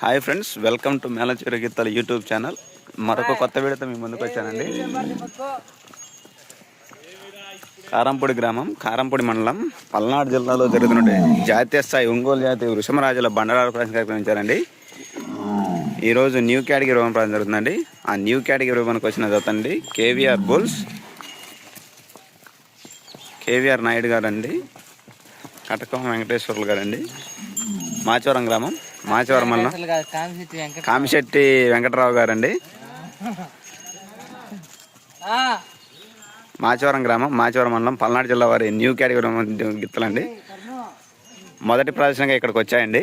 Hi friends welcome to మేలచూర గీతాల YouTube channel మరొక కొత్త వీడియోతో మీ ముందుకు వచ్చానండి. కారంపొడి గ్రామం కారంపొడి మండలం పల్నాడు జిల్లాలో జరుగుతున్న జాతీయ స్థాయి ఒంగోలు జాతీయ వృషమరాజుల బండరాల ప్రదర్శన కార్యక్రమించారండి ఈరోజు న్యూ కేటగిరీ ఇవ్వడం ప్రారంభం జరుగుతుందండి. ఆ న్యూ కేటగిరీ మనకు వచ్చిన జత అండి కేవీఆర్ బుల్స్ కేవీఆర్ నాయుడు గారు అండి కటకం వెంకటేశ్వర్లు గారు అండి మాచవరం గ్రామం. మాచవరం కాదు కామిశెట్టి వెంకట కామిశెట్టి వెంకటరావు గారండి. ఆ, మాచవరం గ్రామం మాచవరం మండలం పల్నాడు జిల్లా వారి న్యూ కేటగిరీ గిత్తలండి. మొదటి ప్రదర్శనగా ఇక్కడికి వచ్చాయండి.